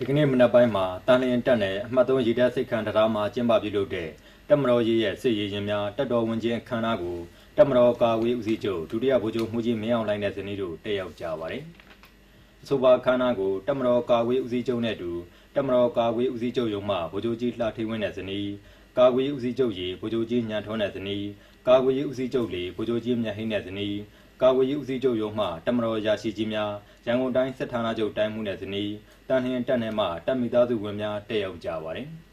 ဒီကနေ့မနက်ပိုင်းမှာတန်လျင်တက်နယ်အမှတ်3ရေတပ်စိတ်ခံတရားမှာကျင်းပပြုလုပ်တဲ့တက်မတော်ရေးရဲ့စစ်ရေးရင်များတက်တော်ဝင်ခြင်းခမ်းနားကိုတက်မတော်ကာဝေးဦးစီးချုပ်ဒုတိယဗိုလ်ချုပ်မှုကြီးမင်းအောင်လှိုင်နဲ့ဇနီးတို့တက်ရောက်ကြပါတယ်။အဆိုပါခမ်းနားကိုတက်မတော်ကာဝေးဦးစီးချုပ်နဲ့အတူတက်မတော်ကာဝေးဦးစီးချုပ်ရုံးမှဗိုလ်ချုပ်ကြီးလှထေးဝင်းနဲ့ဇနီးကာဝေးဦးစီးချုပ်ရေဗိုလ်ချုပ်ကြီးညံထွန်းနဲ့ဇနီးကာဝေးဦးစီးချုပ်လေဗိုလ်ချုပ်ကြီးမြတ်ဟိန်းနဲ့ဇနီး ကာဝေးဦးစီးချုပ်ရုံးမှတမတော်ရာရှိကြီးများရန်ကုန်တိုင်းစစ်ဌာနချုပ်တိုင်းမှုနဲ့ဇနီးတန်လျင်တက်နယ်မှတပ်မိသားစုဝင်များတက်ရောက်ကြပါတယ်။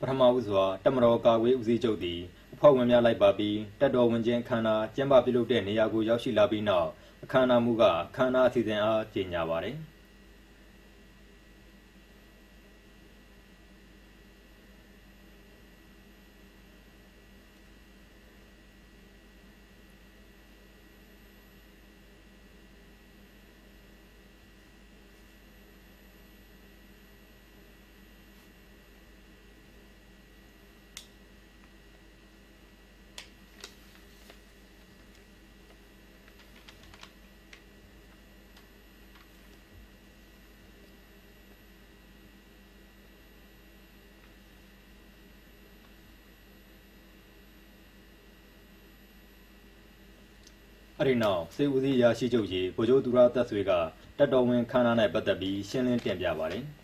ပထမဦးစွာတက်မတော်ကာကွယ်ဦးစီးချုပ်သည်အဖွဲ့ဝင်များလိုက်ပါပြီးတက်တော်ဝင်ခြင်းအခမ်းအနားကျင်းပပြုလုပ်တဲ့နေရာကိုရောက်ရှိလာပြီးနောက်အခမ်းအနားမူကအခမ်းအနားအစီအစဉ်အားကြေညာပါတယ်။ အဲဒီနောက်စေဦးစီးရာရှိချုပ်ကြီးဗိုလ်ချုပ်သူရသက်ဆွေကတက်တော်ဝင်ခမ်းနား၌ပတ်သက်ပြီးရှင်းလင်းတင်ပြပါတယ်။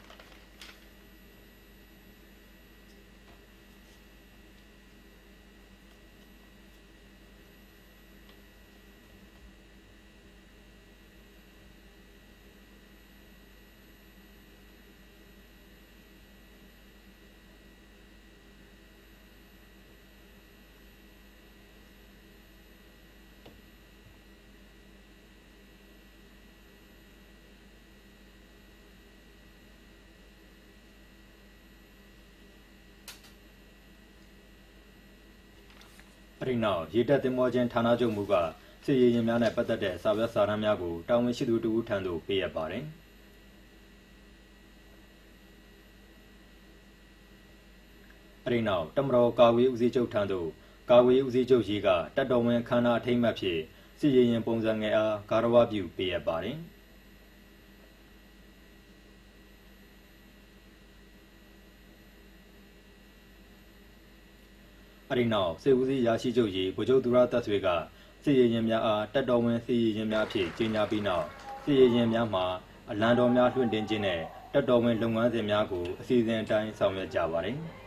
အဲဒီနောက်ရေတပ်သင်္ဘောချင်းဌာနချုပ်မှူးကစစ်ရေးရင်များနဲ့ပတ်သက်တဲ့စာရွက်စာတမ်းများကိုတာဝန်ရှိသူတဦးထံသို့ပေးအပ်ပါတယ်။အဲဒီနောက်တမတော်ကာဝေးဦးစီးချုပ်ထံသို့ကာဝေးဦးစီးချုပ်ကြီးကတပ်တော်ဝင်ခန္ဓာအထိမ်းအမှတ်ဖြင့်စစ်ရေးရင်ပုံစံငယ်အားဂါရဝပြုပေးအပ်ပါတယ်။ အဲဒီနောက်စစ်ဦးစီးရာရှိချုပ်ကြီးဗိုလ်ချုပ်သူရသက်ဆွေကစစ်ရေးရင်များအားတက်တော်ဝင်စစ်ရေးရင်များဖြင့်ကြီးညာပြီးနောက်စစ်ရေးရင်များမှာအလံတော်များလွှင့်တင်ခြင်းနဲ့တက်တော်ဝင်လုပ်ငန်းစဉ်များကိုအစီအစဉ်အတိုင်းဆောင်ရွက်ကြပါတယ်။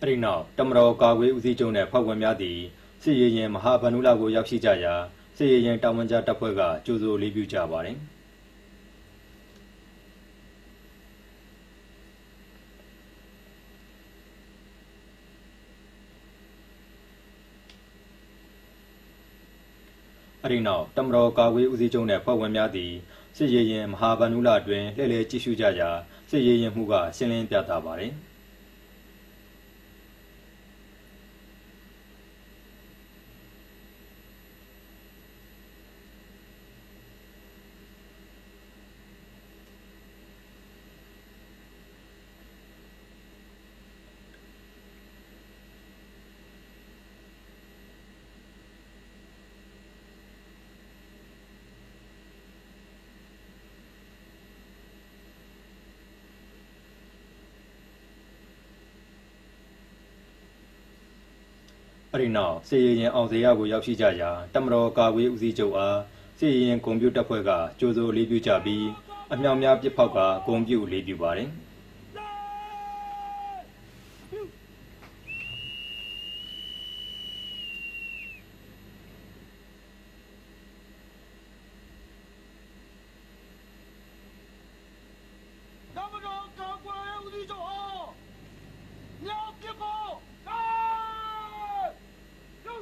အဲ့ဒီနောက်တမတော်ကာကွယ်ဦးစီးချုပ်နဲ့ဖောက်ဝင်များသည်စစ်ရေးရင်မဟာဗန္ဓုလကိုရောက်ရှိကြရာစစ်ရေးရင်တာဝန်ကျတပ်ဖွဲ့ကကြိုးစိုးလေးပြုကြပါတယ်အရင်နောက်တမတော်ကာကွယ်ဦးစီးချုပ်နဲ့ဖွဲ့ဝင်များသည်စစ်ရေးရင်မဟာဗန္ဓုလအတွင်းလှည့်လည်ကြည့်ရှုကြရာစစ်ရေးရင်မှုကရှင်းလင်းပြသပါတယ်။ အဲ့ဒီနောက်စစ်ရေးရင်အောင်စရာကိုရောက်ရှိကြရာတမတော်ကာကွယ်ဦးစီးချုပ်အားစစ်ရေးရင်ကွန်ပျူတာဖွဲ့ကကြိုးစိုးလေးပြုကြပြီးအမြောင်များပစ်ဖောက်ကဂုံပြုလေးပြုပါတယ်။ Domino Cowboy ဦးစီးချုပ်ဟောမြောက်ပြဖို့ကာယူ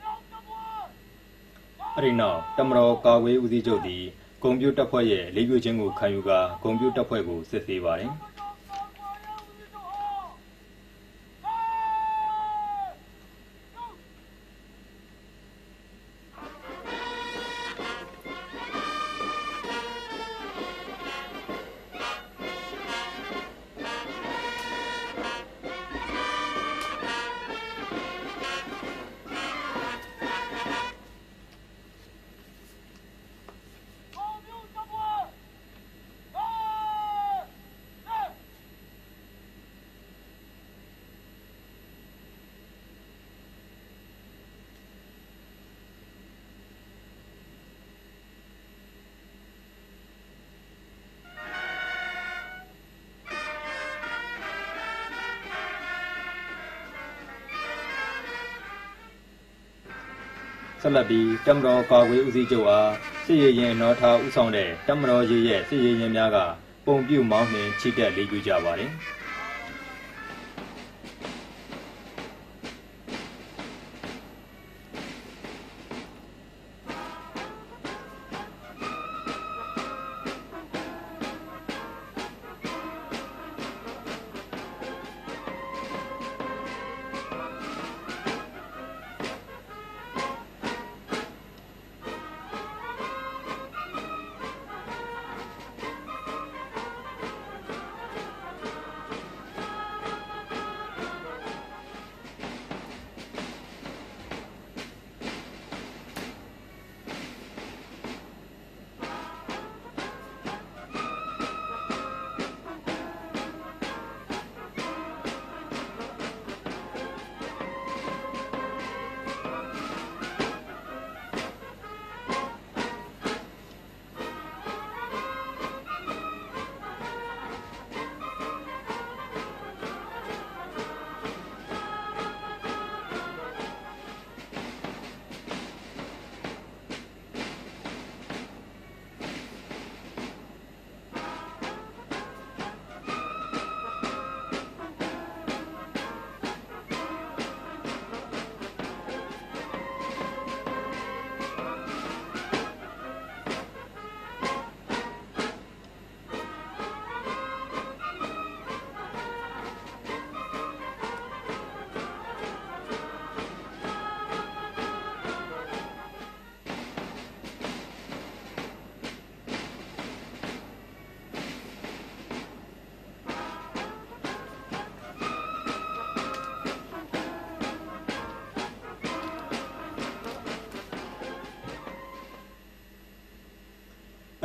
မြောက်ပြဖို့ အဲ့ဒီနောက်တမတော်ကာကွယ်ဦးစီးချုပ်သည်ဂုံပြူတပ်ဖွဲ့ရဲ့လေးပြချင်းကိုခံယူကာဂုံပြူတပ်ဖွဲ့ကိုစစ်ဆေးပါတယ်။ ဆက်လက်ပြီးတမတော်ကာကွယ်ဦးစီးချုပ်အားစစ်ရေးရင်နော်ထားဦးဆောင်တဲ့တမတော်ရေးရဲ့စစ်ရေးရင်များကပုံပြုမောင်းနှင်ချိတက်လေးပြုကြပါတယ်။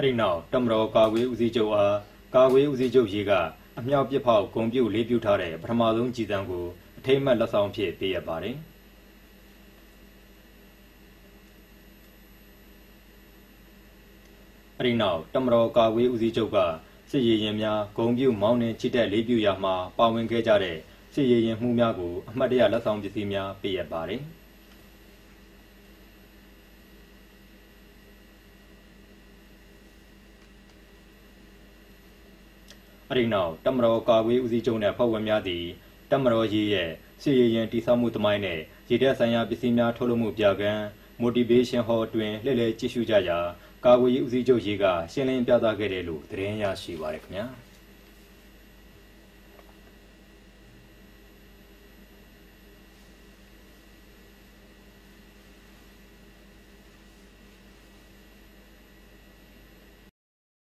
အဲ့ဒီနောက်တမတော်ကာကွယ်ဦးစီးချုပ်အားကာကွယ်ဦးစီးချုပ်ရေကအမြောက်ပစ်ဖောက်ဂုံပြုတ်လေးပြုတ်ထားတဲ့ပထမဆုံးကြည်တန်းကိုအထိမ့်မှတ်လက်ဆောင်ဖြစ်ပေးရပါတယ်။အဲ့ဒီနောက်တမတော်ကာကွယ်ဦးစီးချုပ်ကစစ်ရေးရင်များဂုံပြုတ်မောင်းနှင်ချစ်တဲ့လေးပြုတ်ရာမှာပါဝင်ခဲ့ကြတဲ့စစ်ရေးရင်မှုများကိုအမှတ်တရလက်ဆောင်ပစ္စည်းများပေးရပါတယ်။ အရိနောက်တမတော်ကာကွယ်ဦးစီးချုပ်နှင့်ဖွဲ့ဝင်များသည်တမတော်ရေးရဲ့စီရင်ရင်တိဆောက်မှုသမိုင်းနှင့်ရေတပ်ဆိုင်ရာပစ္စည်းများထုတ်လုပ်မှုပြကန်း motivation hall တွင်လှည့်လည်ကြည့်ရှုကြရာကာကွယ်ရေးဦးစီးချုပ်ရေးကရှင်းလင်းပြသခဲ့တယ်လို့သတင်းရရှိပါရခင်ဗျာ။